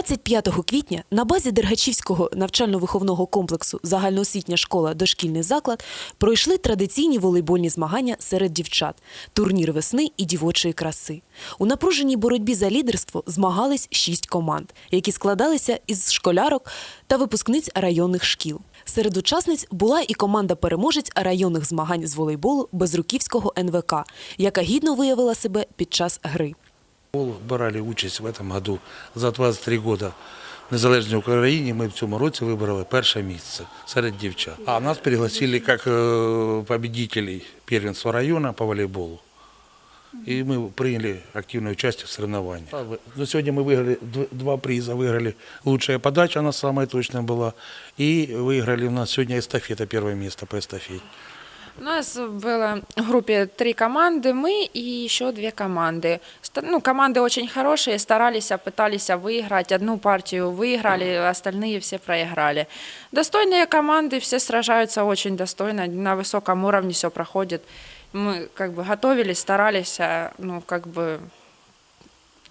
25 квітня на базі Дергачівського навчально-виховного комплексу Загальноосвітня школа Дошкільний заклад пройшли традиційні волейбольні змагання серед дівчат, турнір весни і дівочої краси. У напруженій боротьбі за лідерство змагались шість команд, які складалися із школярок та випускниць районних шкіл. Серед учасниць була і команда переможець районних змагань з волейболу Безруківського НВК, яка гідно виявила себе під час гри. Футбол брали участь в этом году за 23 года в незалежній Україні. Ми в цьому році вибрали перше місце серед дівчат. А нас пригласили як е, победителей первенства району по волейболу. И мы приняли активное участие в соревнованиях. Но сегодня мы выиграли дв- два приза. Выиграли лучшая подача, она самая точная была. И выиграли у нас сегодня эстафета, первое место по эстафете. У нас было в группе три команды, мы и еще две команды. Ну, команды очень хорошие, старались, пытались выиграть. Одну партию выиграли, остальные все проиграли. Достойные команды, все сражаются очень достойно, на высоком уровне все проходит. Мы как бы готовились, старались, а, ну, как бы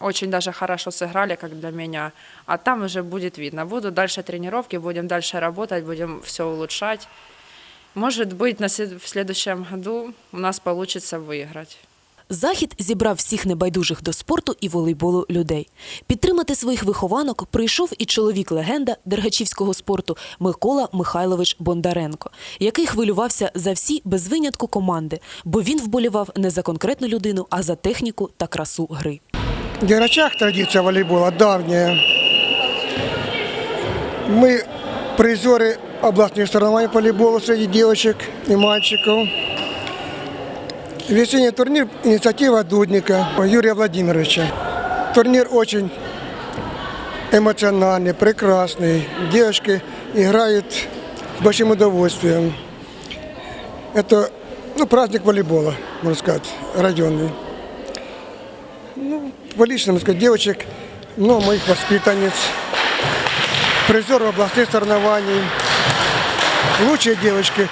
очень даже хорошо сыграли, как для меня. А там уже будет видно. Будут дальше тренировки, будем дальше работать, будем все улучшать. Может быть, на след- в следующем году у нас получится выиграть. Захід зібрав всіх небайдужих до спорту і волейболу людей. Підтримати своїх вихованок прийшов і чоловік-легенда дергачівського спорту Микола Михайлович Бондаренко, який хвилювався за всі без винятку команди, бо він вболівав не за конкретну людину, а за техніку та красу гри. В Дергачах традиция волейбола давняя. Мы призеры областных соревнований по волейболу среди девочек и мальчиков. Весенний турнир – инициатива Дудника Юрия Владимировича. Турнир очень эмоциональный, прекрасный. Девочки играют с большим удовольствием. Это ну, праздник волейбола, можно сказать, районный. по личному сказать, девочек, но моих воспитанниц, призеров областных соревнований, лучшие девочки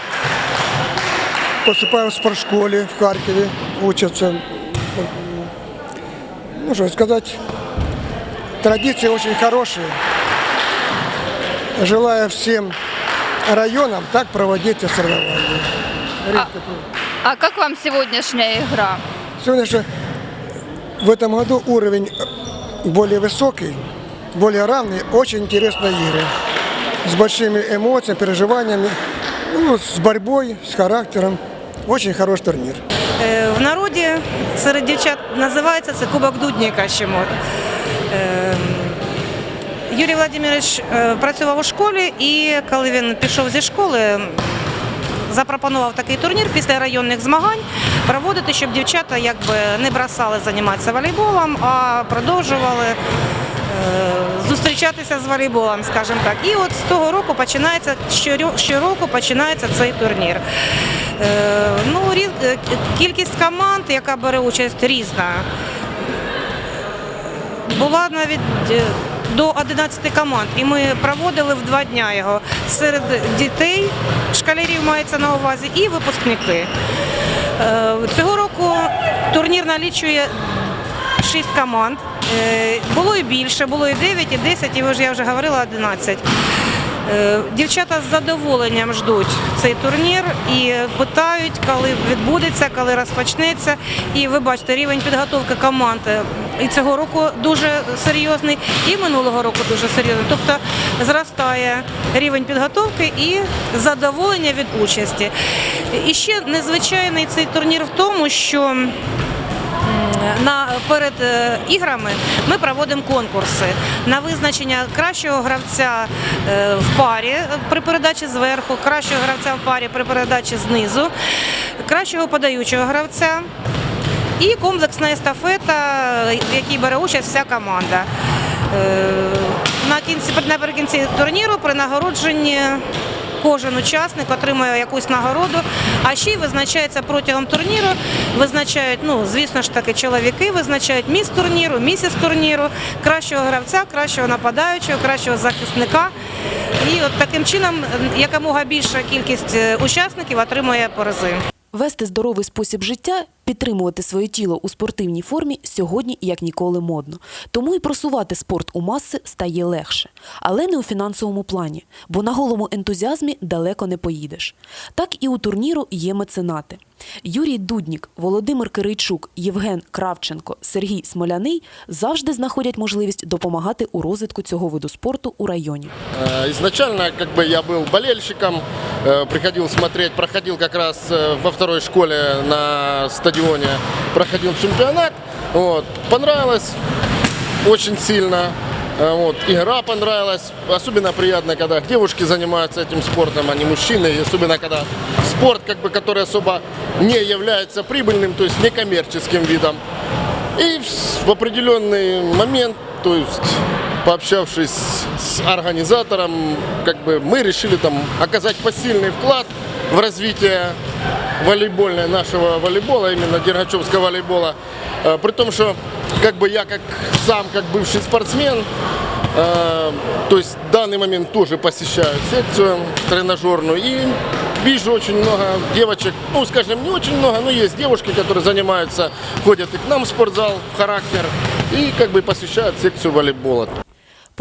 поступают в спортшколе в Харькове, учатся. Ну, что сказать, традиции очень хорошие. Желаю всем районам так проводить соревнования. Редко А как вам сегодняшняя игра? Сегодня же в этом году уровень более высокий, более равный, очень интересные игры. С большими эмоциями, переживаниями, ну, с борьбой, с характером. Очень хороший турнир. Е, В народі серед дівчат називається це Кубок Дудніка ще мо- Е, Юрій Владимирович е, працював у школі, і коли він пішов зі школи, запропонував такий турнір після районних змагань проводити, щоб дівчата якби не бросали займатися волейболом, а продовжували е, зустрічатися з волейболом, скажімо так. І от з того року починається щороку починається цей турнір. Е, Ну, е, кількість команд, яка бере участь, різна. Була навіть е, до 11 команд, і ми проводили в два дня його серед дітей, школярів мається на увазі, і випускники. Е, Цього року турнір налічує 6 команд. Е, Було і більше, було і 9, і 10, і ж я вже говорила 11. Е, Дівчата з задоволенням ждуть цей турнір і питають, коли відбудеться, коли розпочнеться. І ви бачите, рівень підготовки команд е, і цього року дуже серйозний, і минулого року дуже серйозний. Тобто зростає рівень підготовки і задоволення від участі. І ще незвичайний цей турнір в тому, що на перед е, іграми ми проводимо конкурси на визначення кращого гравця е, в парі е, при передачі зверху, кращого гравця в парі при передачі знизу, кращого подаючого гравця і комплексна естафета, в якій бере участь вся команда. На кінці наприкінці турніру при нагородженні кожен учасник отримує якусь нагороду, а ще й визначається протягом турніру. Визначають, ну звісно ж таки, чоловіки визначають міс турніру, місіс турніру, кращого гравця, кращого нападаючого, кращого захисника. І от таким чином якомога більша кількість е, учасників отримує призи. Вести здоровий спосіб життя підтримувати своє тіло у спортивній формі сьогодні як ніколи модно. Тому і просувати спорт у маси стає легше, але не у фінансовому плані, бо на голому ентузіазмі далеко не поїдеш. Так і у турніру є меценати. Юрій Дуднік, Володимир Кирийчук, Євген Кравченко, Сергій Смоляний завжди знаходять можливість допомагати у розвитку цього виду спорту у районі. Э, Изначально как бы я был болельщиком, э, приходил смотреть, проходил как раз э, во второй школе на стадионе, проходил чемпионат. Вот. Понравилось очень сильно. Э, Вот. Игра понравилась. Особенно приятно, когда девушки занимаются этим спортом, а не мужчины. И особенно когда спорт, как бы, который особо не является прибыльным, то есть некоммерческим видом. И в определенный момент, то есть пообщавшись с организатором, как бы мы решили там оказать посильный вклад в развитие волейбольной нашего волейбола, именно дергачевского волейбола. Э, При том, что как бы я как сам как бывший спортсмен, э, то есть в данный момент тоже посещаю секцию тренажерную и вижу очень много девочек, ну скажем не очень много, но есть девушки, которые занимаются, ходят и к нам в спортзал в характер и как бы посещают секцию волейбола.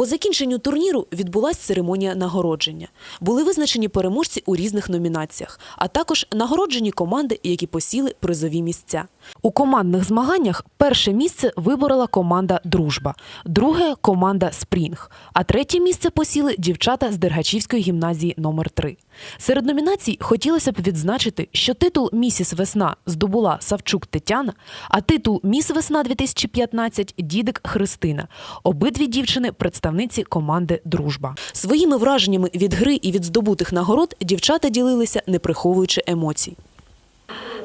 По закінченню турніру відбулася церемонія нагородження. Були визначені переможці у різних номінаціях, а також нагороджені команди, які посіли призові місця. У командних змаганнях перше місце виборола команда Дружба, друге команда Спрінг, а третє місце посіли дівчата з Дергачівської гімназії номер 3 Серед номінацій хотілося б відзначити, що титул Місіс Весна здобула Савчук Тетяна, а титул Міс Весна 2015 Дідик Христина. Обидві дівчини представниці команди Дружба. Своїми враженнями від гри і від здобутих нагород дівчата ділилися, не приховуючи емоцій.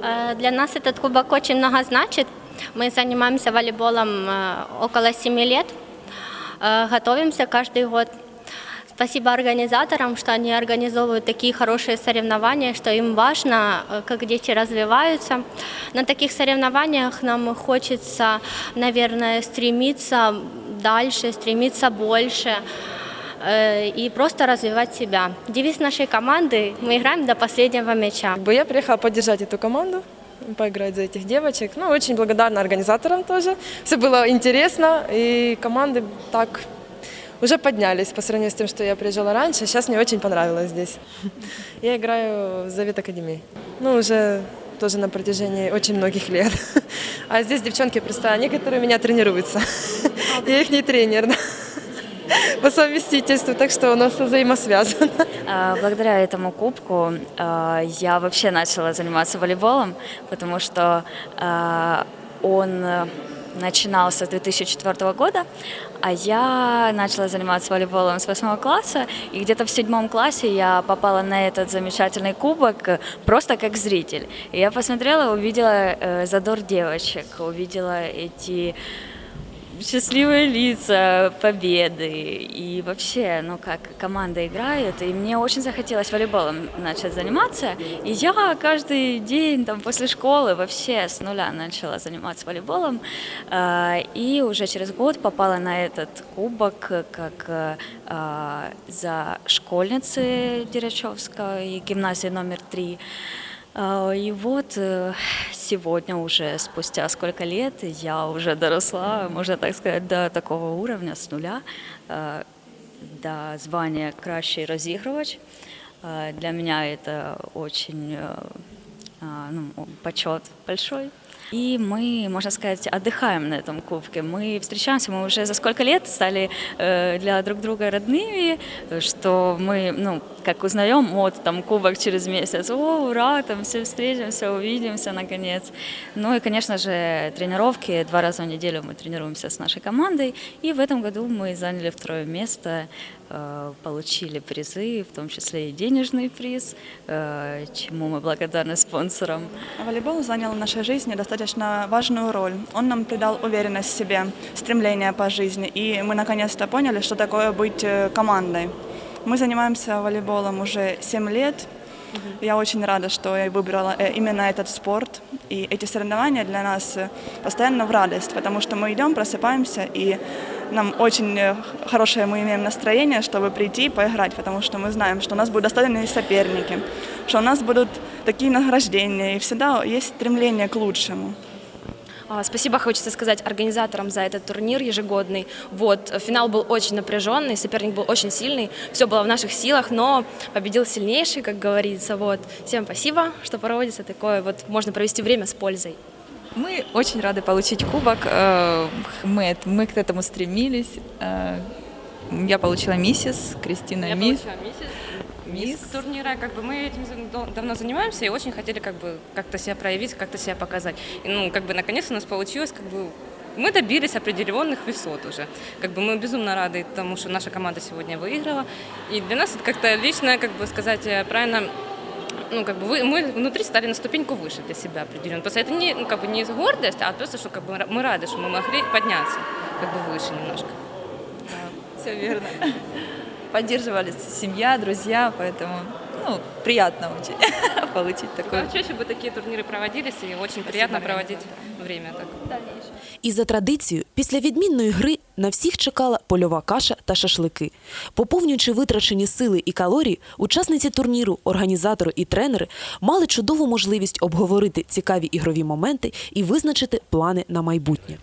Э, Для нас этот кубок очень много значит. Мы занимаемся волейболом э, около 7 лет, Э, готовимся каждый год. Спасибо организаторам, что они организовывают такие хорошие соревнования, что им важно, э, как дети развиваются. На таких соревнованиях нам хочется, наверное, стремиться дальше, стремиться больше э, и просто развивать себя. Девиз нашей команды – мы играем до последнего мяча. Я приехала поддержать эту команду, поиграть за этих девочек. Ну, очень благодарна организаторам тоже. Все было интересно, и команды так уже поднялись по сравнению с тем, что я приезжала раньше. Сейчас мне очень понравилось здесь. Я играю в Завет Академии. Ну, уже тоже на протяжении очень многих лет. А здесь девчонки просто, некоторые у меня тренируются. Я их не тренер, да. по совместительству, так что у нас взаимосвязано. А, Благодаря этому кубку а, я вообще начала заниматься волейболом, потому что а, он начинался с 2004 года, а я начала заниматься волейболом с 8 класса, и где-то в седьмом классе я попала на этот замечательный кубок просто как зритель. И я посмотрела, увидела э, задор девочек, увидела эти счастливые лица, победы и вообще, ну как команда играет, и мне очень захотелось волейболом начать заниматься, и я каждый день там после школы вообще с нуля начала заниматься волейболом, А, и уже через год попала на этот кубок как э, а, за школьницы Дерачевской гимназии номер три. А, И вот э, сегодня уже, спустя сколько лет, я уже доросла, можно так сказать, до такого уровня с нуля, э, до звания кращий разыгрывач. Э, Для меня это очень э, а, ну, почет большой. И мы, можно сказать, отдыхаем на этом кубке. Мы встречаемся, мы уже за сколько лет стали э, для друг друга родными, э, что мы, ну, как узнаем, вот там кубок через месяц, о, ура, там все встретимся, увидимся наконец. Ну и, конечно же, тренировки, два раза в неделю мы тренируемся с нашей командой, и в этом году мы заняли второе место, э, получили призы, в том числе и денежный приз, э, чему мы благодарны спонсорам. Волейбол занял в нашей жизни достаточно важную роль. Он нам придал уверенность в себе, стремление по жизни, и мы наконец-то поняли, что такое быть э, командой. Мы занимаемся волейболом уже 7 лет. Я очень рада, что я выбрала э, именно этот спорт. И эти соревнования для нас э, постоянно в радость, потому что мы идем, просыпаемся, и нам очень э, хорошее мы имеем настроение, чтобы прийти и поиграть, потому что мы знаем, что у нас будут достойные соперники, что у нас будут такие награждения, и всегда есть стремление к лучшему. А, Спасибо хочется сказать организаторам за этот турнир ежегодный. Вот, финал был очень напряженный, соперник был очень сильный, все было в наших силах, но победил сильнейший, как говорится. Вот. Всем спасибо, что проводится такое, вот можно провести время с пользой. Мы очень рады получить кубок. э, Мы, мы к этому стремились. Э, Я получила миссис, Кристина мисс. Мисс турнира, как бы мы этим за- давно занимаемся и очень хотели как бы как-то себя проявить, как-то себя показать. И, ну, как бы наконец у нас получилось, как бы мы добились определенных высот уже. Как бы мы безумно рады тому, что наша команда сегодня выиграла. И для нас это как-то лично, как бы сказать э, правильно, ну, как бы вы, мы внутри стали на ступеньку выше для себя определенно. Просто это не, ну, как бы не из гордость, а просто, что как бы мы рады, что мы могли подняться как бы выше немножко. Все верно. Поддерживали семья, друзья, поэтому ну, приятно очень получить такой. Чаще бы такие турниры проводились, и очень приятно проводить время так. І за традицією, після відмінної гри на всіх чекала польова каша та шашлики. Поповнюючи витрачені сили і калорії, учасниці турніру, організатори і тренери мали чудову можливість обговорити цікаві ігрові моменти і визначити плани на майбутнє.